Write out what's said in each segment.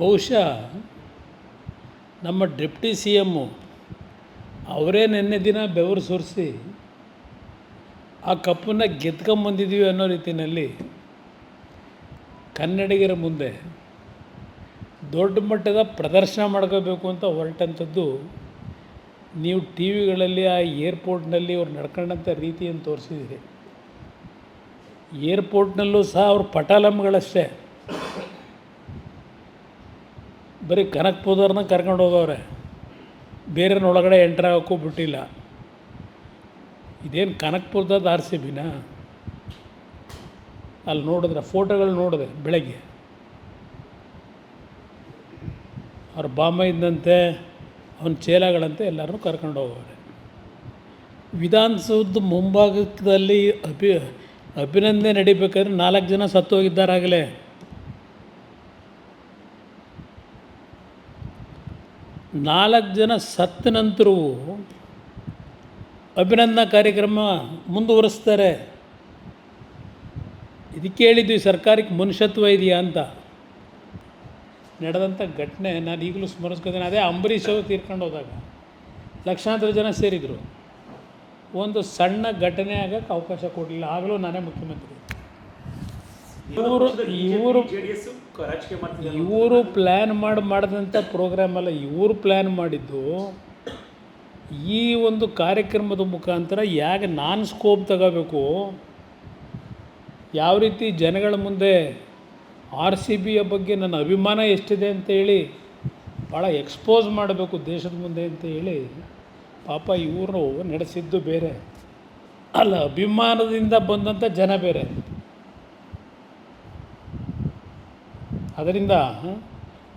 ಬಹುಶಃ ನಮ್ಮ deputy C M ಅವರೇ ನಿನ್ನೆ ದಿನ ಬೆವರು ಸುರಿಸಿ ಆ ಕಪ್ಪನ್ನು ಗೆದ್ಕೊಂಬಂದಿದ್ದೀವಿ ಅನ್ನೋ ರೀತಿಯಲ್ಲಿ ಕನ್ನಡಿಗರ ಮುಂದೆ ದೊಡ್ಡ ಮಟ್ಟದ ಪ್ರದರ್ಶನ ಮಾಡ್ಕೋಬೇಕು ಅಂತ ಹೊರಟಂಥದ್ದು ನೀವು ಟಿ ವಿಗಳಲ್ಲಿ, ಆ ಏರ್ಪೋರ್ಟ್ನಲ್ಲಿ ಅವ್ರು ನಡ್ಕೊಂಡಂಥ ರೀತಿಯನ್ನು ತೋರಿಸಿದಿರಿ ಏರ್ಪೋರ್ಟ್ನಲ್ಲೂ ಸಹ ಅವ್ರ ಪಟಾಲಂಗಳಷ್ಟೇ. ಬರೀ ಕನಕ್ಪುರದವ್ರನ್ನ ಕರ್ಕೊಂಡು ಹೋಗವ್ರೆ. ಬೇರೆಯವ್ರನ್ನ ಒಳಗಡೆ ಎಂಟ್ರ್ ಆಗೋಕ್ಕೂ ಬಿಟ್ಟಿಲ್ಲ. ಇದೇನು ಕನಕಪುರದ ಆರ್ ಸಿ ಬಿನಾ ಅಲ್ಲಿ ನೋಡಿದ್ರೆ, ಫೋಟೋಗಳು ನೋಡಿದೆ ಬೆಳಗ್ಗೆ. ಅವ್ರ ಬಾಮ ಇದ್ದಂತೆ, ಅವನ ಚೇಲಾಗಳಂತೆ ಎಲ್ಲರನ್ನೂ ಕರ್ಕೊಂಡು ಹೋಗವ್ರೆ. ವಿಧಾನಸೌಧದ ಮುಂಭಾಗದಲ್ಲಿ ಅಭಿ, ಅಭಿನಂದನೆ ನಡಿಬೇಕಾದ್ರೆ ನಾಲ್ಕು ಜನ ಸತ್ತೋಗಿದ್ದಾರಾಗಲೇ. ನಾಲ್ಕು ಜನ ಸತ್ತ ನಂತರವೂ ಅಭಿನಂದನಾ ಕಾರ್ಯಕ್ರಮ ಮುಂದುವರಿಸ್ತಾರೆ. ಇದಕ್ಕೆ ಹೇಳಿದ್ವಿ ಸರ್ಕಾರಕ್ಕೆ ಮನುಷ್ಯತ್ವ ಇದೆಯಾ ಅಂತ. ನಡೆದಂಥ ಘಟನೆ ನಾನು ಈಗಲೂ ಸ್ಮರಿಸ್ಕೊತೀನಿ. ಅದೇ ಅಂಬರೀಷ್ ಅವರು ತೀರ್ಕೊಂಡು ಹೋದಾಗ ಲಕ್ಷಾಂತರ ಜನ ಸೇರಿದರು. ಒಂದು ಸಣ್ಣ ಘಟನೆ ಆಗೋಕ್ಕೆ ಅವಕಾಶ ಕೊಡಲಿಲ್ಲ. ಆಗಲೂ ನಾನೇ ಮುಖ್ಯಮಂತ್ರಿ. ಇವರು ಇವರು ಇವರು ಪ್ಲ್ಯಾನ್ ಮಾಡಿ ಮಾಡಿದಂಥ ಪ್ರೋಗ್ರಾಮ್ ಅಲ್ಲ ಇವರು ಪ್ಲ್ಯಾನ್ ಮಾಡಿದ್ದು ಈ ಒಂದು ಕಾರ್ಯಕ್ರಮದ ಮುಖಾಂತರ ಯಾಕೆ ನಾನು ಸ್ಕೋಪ್ ತಗೋಬೇಕು? ಯಾವ ರೀತಿ ಜನಗಳ ಮುಂದೆ ಆರ್ ಸಿ ಬಿಯ ಬಗ್ಗೆ ನನ್ನ ಅಭಿಮಾನ ಎಷ್ಟಿದೆ ಅಂತ ಹೇಳಿ ಭಾಳ ಎಕ್ಸ್ಪೋಸ್ ಮಾಡಬೇಕು ದೇಶದ ಮುಂದೆ ಅಂತ ಹೇಳಿ ಪಾಪ ಇವರು ನಡೆಸಿದ್ದು ಬೇರೆ. ಅಲ್ಲ ಅಭಿಮಾನದಿಂದ ಬಂದಂಥ ಜನ ಬೇರೆ. ಅದರಿಂದ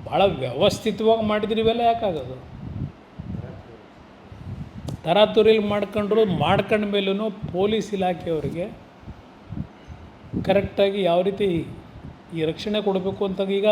ಭಾಳ ವ್ಯವಸ್ಥಿತವಾಗಿ ಮಾಡಿದ್ರೆ ಇವೆಲ್ಲ ಯಾಕಾಗೋದು? ತರಾತುರಿಲಿ ಮಾಡ್ಕೊಂಡ್ರು, ಮಾಡ್ಕೊಂಡ ಮೇಲೂ ಪೊಲೀಸ್ ಇಲಾಖೆಯವರಿಗೆ ಕರೆಕ್ಟಾಗಿ ಯಾವ ರೀತಿ ಈ ರಕ್ಷಣೆ ಕೊಡಬೇಕು ಅಂತ ಈಗ